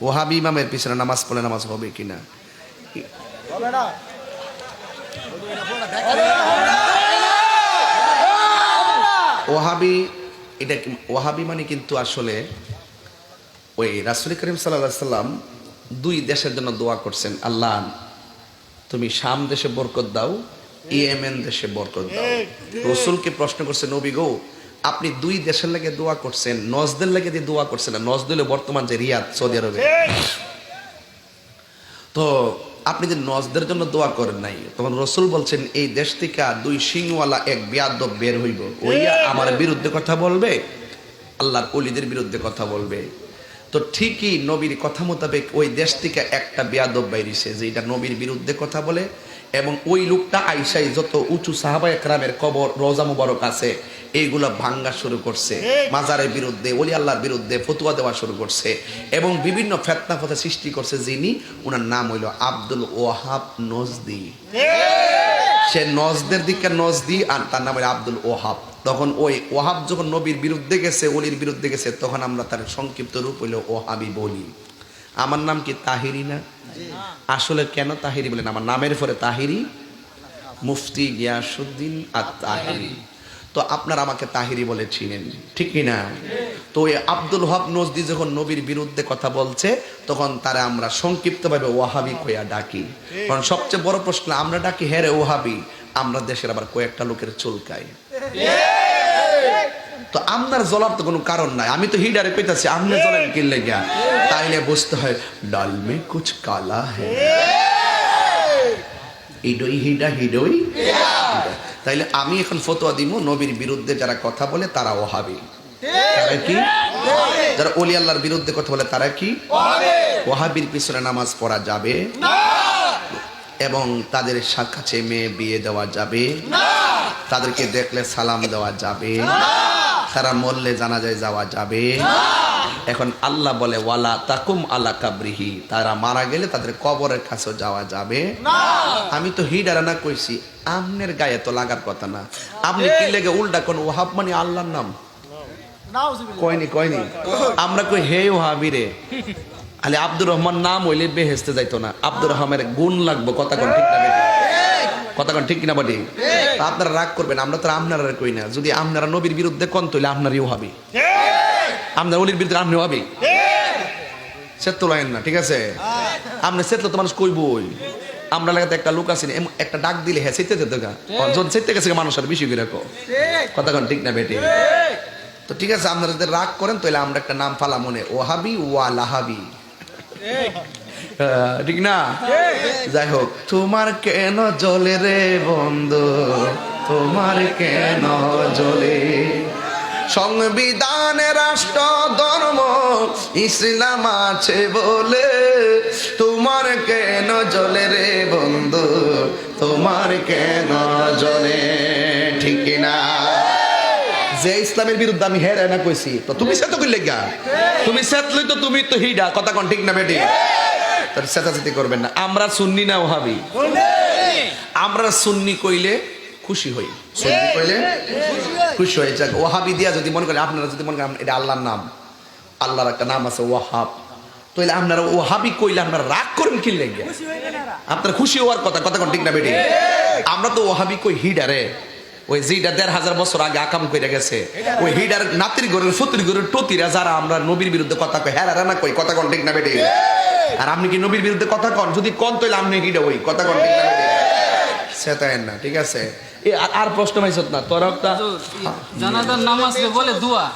ওহাবি ইমামের পিছনে নামাজ পড়লে নামাজ হবে কিনা? ওহাবি এটা ওহাবি মানে কিন্তু আসলে ওই রাসুল করিম সাল্লাহ সাল্লাম দুই দেশের জন্য দোয়া করছেন আল্লাহ তুমি শাম দেশে বরকত দাও ইয়েমেন দেশে বরকত দাও। রসুলকে প্রশ্ন করছে নবী গো আপনি দুই দেশের লাগে দোয়া করছেন নজদের লাগে দিয়ে দোয়া করছেন নজদ হলো বর্তমান যে রিয়াদ সৌদি আরবে। তো আপনি যে নজদের জন্য দোয়া করেন নাই তখন রসুল বলছেন এই দেশ থেকে দুই সিংওয়ালা এক বিয়াদব বের হইব। ওই আমার বিরুদ্ধে কথা বলবে আল্লাহর অলিদের বিরুদ্ধে কথা বলবে। তো ঠিকই নবীর কথা মোতাবেক ওই দেশ থেকে একটা বেয়াদব বাইরিছে যে এটা নবীর বিরুদ্ধে কথা বলে এবং ওই লোকটা আইসাই যত উঁচু সাহাবা একরামের কবর রোজা মুবারক আছে এইগুলো ভাঙ্গা শুরু করছে। মাজারের বিরুদ্ধে ওলি আল্লাহর বিরুদ্ধে ফতুয়া দেওয়া শুরু করছে এবং বিভিন্ন ফেতনা ফতা সৃষ্টি করছে যিনি ওনার নাম হইল আব্দুল ওয়াহাব নজদি। সে নজদের দিকে নজদি আর তার নাম হলো আব্দুল ওহাব তখন ওই ওহাব যখন নবীর বিরুদ্ধে গেছে অলির বিরুদ্ধে গেছে তখন আমরা তার সংক্ষিপ্ত রূপ হইল ওহাবি বলি। আমার নাম কি তাহিরি না? আসলে কেন তাহিরি বলেন? আমার নামের পরে তাহিরি, মুফতি গিয়াসুদ্দিন আর তাহিরি তো আপনার আমাকে তাহিরি বলে চিনেন, ঠিক না? তো ওই আব্দুল হক নজদি যখন নবীর বিরুদ্ধে কথা বলছে, তখন তারা আমরা সংক্ষিপ্তভাবে ওয়াহাবি কইয়া ডাকি। কারণ সবচেয়ে বড় প্রশ্ন, আমরা ডাকি হ্যাঁ রে ওহাবি আমরা দেশের আবার কয়েকটা লোকের চুলকাই তো আপনার জ্বলার তো কোনো কারণ নাই। আমি তো হিডারে কইতাছি আপনি জ্বলেন কিনলে গিয়া তাইলে বুঝতে হয় ডাল মে কুছ কালা হ্যাঁ হিডই হিডা হিডই। তাইলে আমি এখন ফতোয়া দিব নবীর বিরুদ্ধে যারা কথা বলে তারা ওহাবি। তারা কি? যারা অলি আল্লাহর বিরুদ্ধে কথা বলে তারা কি? ওহাবির পিছনে নামাজ পড়া যাবে? এবং তাদের কাছে মেয়ে বিয়ে দেওয়া যাবে? তাদেরকে দেখলে সালাম দেওয়া যাবে? তারা মরলে জানাজায় যাওয়া যাবে। এখন আল্লাহ বলে ওয়ালা তাকুম আলা কাবরিহি। তারা মারা গেলে তাদের কবরের কাছে যাওয়া যাবে। আমি তো হিডারানা কইছি আমনের গায়ে তো লাগার কথা না। আপনি কি লেগে উল্টা কোন ওহাব মানে আল্লাহর নাম? কয়নি কয়নি আমরা কই হে ওহাবি রে। আলে আব্দুর রহমান নাম হইলে বেহেস্তে যাইতো না। আব্দুর রহমানের গুণ লাগবো কথা কোন ঠিক না কথা কোন ঠিক কিনা বাটি? আপনারা রাগ করবেন আমরা তো আপনারা কই না। যদি আপনারা নবীর বিরুদ্ধে কোন তৈলে আপনারই হবি। আপনার অলির বিরুদ্ধে আপনি হবে। সে তোলাইন না ঠিক আছে? আপনি সেতলে তো মানুষ কইবই। আমরা লাগাতে একটা লোক আছে একটা ডাক দিলে হ্যাঁ সেতে যেতে যখন সেতে গেছে মানুষ আর বেশি করে কথা কোন ঠিক না বেটি? তো ঠিক আছে আপনারা যদি রাগ করেন তাহলে আমরা একটা নাম ফালা মনে ওহাবি ওয়া লাহাবি ঠিক না? যাই হোক, তোমার কেন জলে রে বন্ধু? তোমার কেন জলে? সংবিধানে, রাষ্ট্র, ধর্ম, ইসলাম আছে বলে তোমার কেন জলে রে বন্ধু? তোমার কেন জলে? ঠিক না যে ইসলামের বিরুদ্ধে আমি হেরে না কইছি, তো তুমি সেতো কইলে গা তুমি সেতলই তো তুমি তো হিডা, কথা কোন ঠিক না বেটি? তোর সেতাসেতি করবেন না। আমরা সুন্নি না ওহাবি। আমরা সুন্নি কইলে খুশি হই। সুন্নি কইলে খুশি হয়ে যাক, ওহাবি দিয়া যদি মনে করেন, আপনারা যদি মনে করেন এটা আল্লাহর নাম। আল্লাহর একটা নাম আছে ওয়াহাব তাইলে আপনারা ওহাবি কইলে আপনারা রাগ করেন কি লেগে? আপনার খুশি হওয়ার কথা কথা কোন ঠিক না বেটি? আমরা তো ওহাবি কই হিডারে। ওই যেটা দেড় হাজার বছর আগে আকাম করে গেছে, ওই হিডার নাতির ঘরের ফতির ঘরের টতিরা যারা আমরা নবীর বিরুদ্ধে কথা কই হ্যাঁ না কই কথা কোন ঠিক না বেটি? আর আপনি কি নবীর বিরুদ্ধে কথা কন? যদি কন তাহলে আপনি হিডা ওই কথা কন ঠিক না ঠিক আছে। আর- প্রশ্ন পাইছত না তোর নামাজ বলে দোয়া।